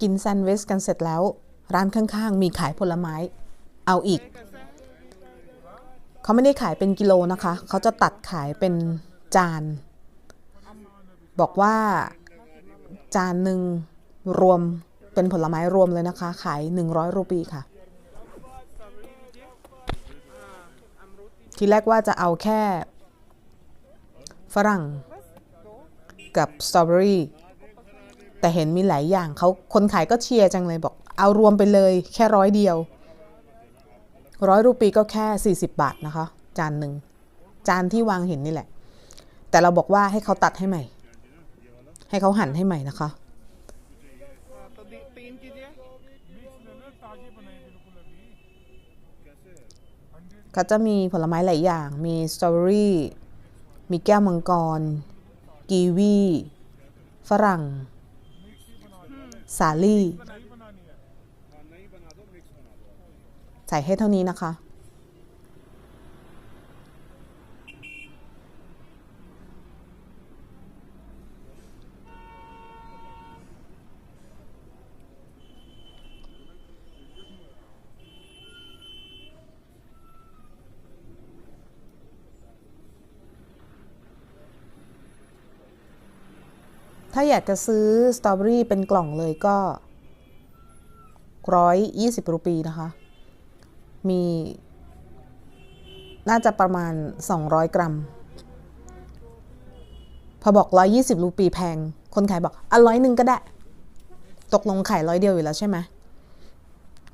กินแซนด์วิชกันเสร็จแล้ว ร้านข้างๆ มีขายผลไม้ เอาอีก เขาไม่ได้ขายเป็นกิโลนะคะ เขาจะตัดขายเป็นจาน บอกว่าจานหนึ่งรวมเป็นผลไม้รวมเลยนะคะ ขาย 100 รูปีค่ะ ทีแรกว่าจะเอาแค่ ฝรั่งกับสตรอเบอรี่ แต่เห็นมีหลายอย่างเขาคนขายก็เชียร์จังเลยบอก เอารวมไปเลยแค่ร้อยเดียวร้อยรูปีก็แค่ 40 บาทนะคะ จานหนึ่งจานที่วางเห็นนี่แหละ แต่เราบอกว่าให้เขาตัดให้ใหม่ ให้เขาหั่นให้ใหม่นะคะ เขาจะมีผลไม้หลายอย่าง มีสตรอเบอรี่ มีแก้วมังกร กีวี ฝรั่ง สาลี่ ใส่ให้เท่านี้นะคะ ถ้าอยากจะซื้อสตรอเบอรี่เป็นกล่องเลยก็ร้อยยี่สิบรูปีนะคะ มี น่าจะประมาณ 200 กรัม พอบอก120รูปีแพง คนขายบอกอะร้อยหนึ่งก็ได้ ตกลงขายร้อยเดียวอยู่แล้วใช่ไหม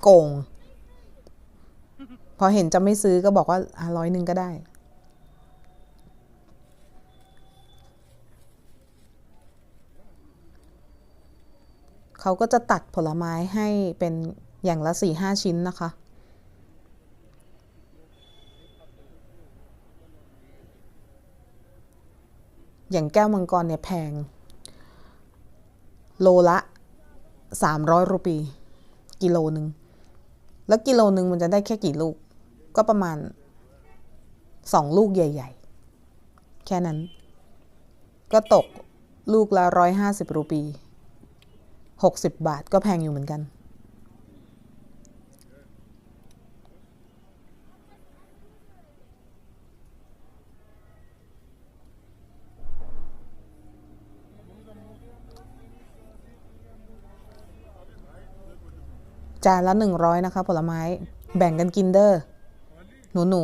โกง พอเห็นจะไม่ซื้อก็บอกว่าอะร้อยหนึ่งก็ได้ เขาก็จะตัดผลไม้ให้เป็นอย่างละสี่ห้าชิ้นนะคะ อย่างแก้วมังกรเนี่ยแพง โลละสามร้อยรูปี กิโลหนึ่ง แล้วกิโลหนึ่งมันจะได้แค่กี่ลูก ก็ประมาณสองลูกใหญ่ ๆ แค่นั้น ก็ตกลูกละร้อยห้าสิบรูปี 60 บาทก็แพงอยู่เหมือนกัน จานละ 100 นะคะ ผลไม้ แบ่งกันกินเด้อหนูหนู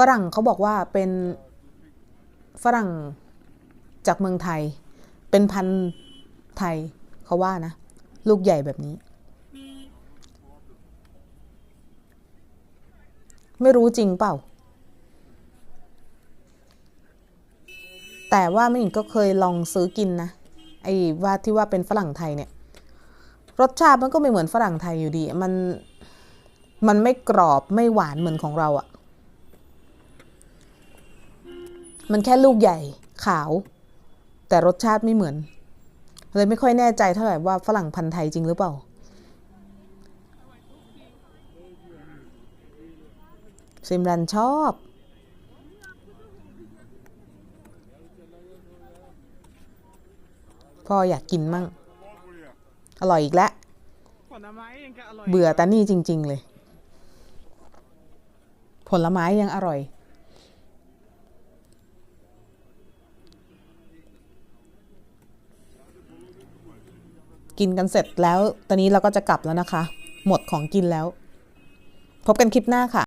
ฝรั่งเขาบอกว่าเป็นฝรั่งจากเมืองไทย เป็นพันธุ์ไทยเขาว่านะ ลูกใหญ่แบบนี้ ไม่รู้จริงเปล่า แต่ว่าไม่หญิงก็เคยลองซื้อกินนะ ไอ้ว่าที่ว่าเป็นฝรั่งไทยเนี่ย รสชาติมันก็ไม่เหมือนฝรั่งไทยอยู่ดี มัน มันไม่กรอบไม่หวานเหมือนของเราอะ มันแค่ลูกใหญ่ขาว แต่รสชาติไม่เหมือน เลยไม่ค่อยแน่ใจเท่าไหร่ว่าฝรั่งพันธุ์ไทยจริงหรือเปล่า ซิมรันชอบ พ่ออยากกินมั่ง อร่อยอีกแล้วผลไม้ยังอร่อยเบื่อแต่นี่จริง ๆ เลย ผลไม้ยังอร่อย กินกันเสร็จแล้ว ตอนนี้เราก็จะกลับแล้วนะคะ หมดของกินแล้ว พบกันคลิปหน้าค่ะ